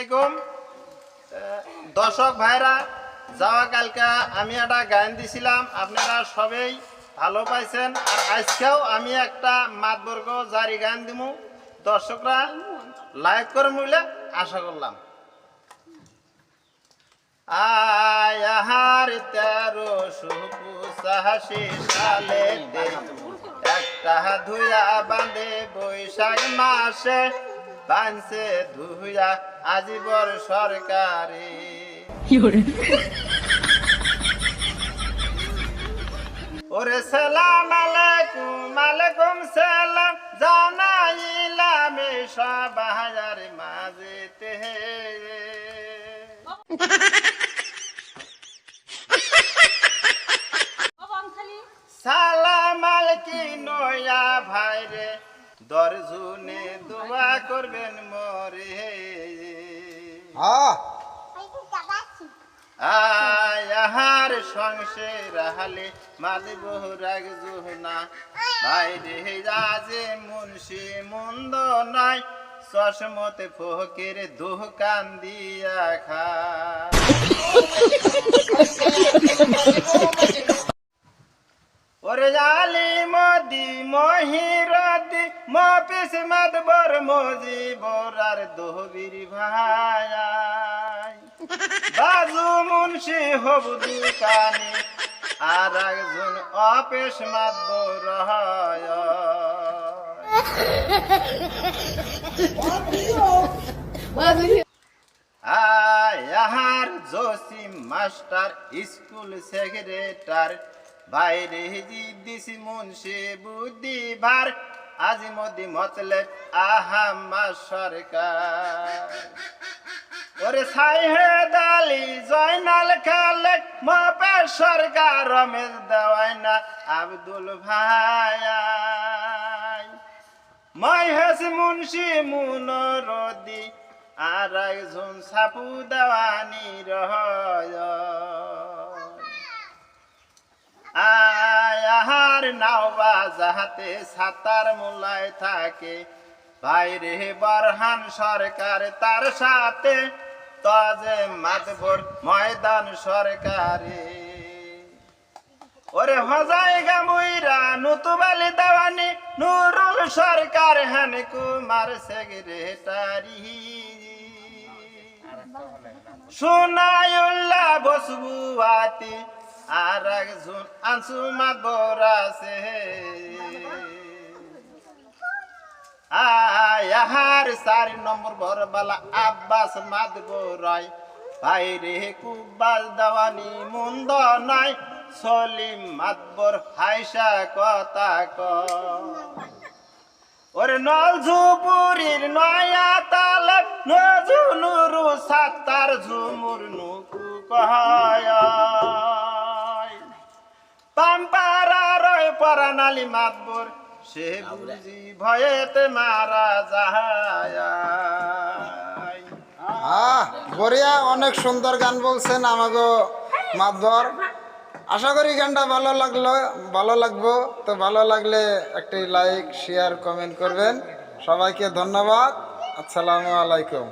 আলাইকুম। দর্শক ভাইরা, যাওয়া কালকা আমি একটা গান দিছিলাম, আপনারা সবাই ভালো পাইছেন, আর আজকেও আমি একটা মাতবর্গ জারি গান দিমু। দর্শকরা লাইক করে বলে আশা করলাম। আয়াহার তেরো সুপু সালে একটা ধুয়া বাঁধে বৈশাখ মাসে বানছে ধুয়া আজীবর সরকারি，ওরে সালাম আলাইকুম আলাইকুম সালাম জানাইলাম সব হাজার মাঝেতে দরজুনে দোয়া করবেন মরে। হ্যাঁ। আয়াহার সংসে রাহালে মালিব রাগ জুহনা বাইরে রাজে মুন্সি মুন্দ নাই চশমতে ফকির দোকান দিয়া খা। ওরে জালি মদি মহিরতি মপিস মদবর মজি, বরার দোহবির ভাই বাজু মুন্সি হব দুকানি আর একজন অপেশ মাতবর হয়। আয়ার জসিম মাস্টার, স্কুল সেক্রেটার, বাইরে দিছি মুন্সি বুদ্ধি ভার আজিমদি মতলে আহাম্মা সরকার। ওরে সাইহে দালি জয়নাল খালেক মপে সরকার রমেশ দেওয়াইনা আব্দুল ভাই। মহেশ মুন্সি মুনরদি আর একজন সাপু দেওয়ানি রহয়। নাওবা যাহাতে সাতার মোলায় থাকে। বাইরে বরহান সরকার তার সাথে তজে মাতবর ময়দান সরকারে। ওরে হজাই গামুইরা নুতুবালি দেওয়ানি নুরুল সরকার হেন কুমার সেক্রেটারি। সোনায়ুল্লাহ বসবুয়াতি আর একজন আনসু মাতবর আছে। আয়াহার চারি নম্বর বরবালা আব্বাস মাদব রায় ভাইরে কুব্বাস দেওয়ানি, মন্দ নাই। সলিম মাতবর হাইসা কথা ক ওরে নল ঝুপুরির নয়া তালক নজু নুরু সাতার ঝুমুর নুকু কহায় রয় পরানালি মাতবর, সে বুঝি ভয়েতে মারা যায়। বরিয়া অনেক সুন্দর গান বলছেন আমাগো মাতবর। আশা করি গানটা ভালো লাগল, ভালো লাগবো। তো ভালো লাগলে একটি লাইক, শেয়ার, কমেন্ট করবেন। সবাইকে ধন্যবাদ। আসসালামু আলাইকুম।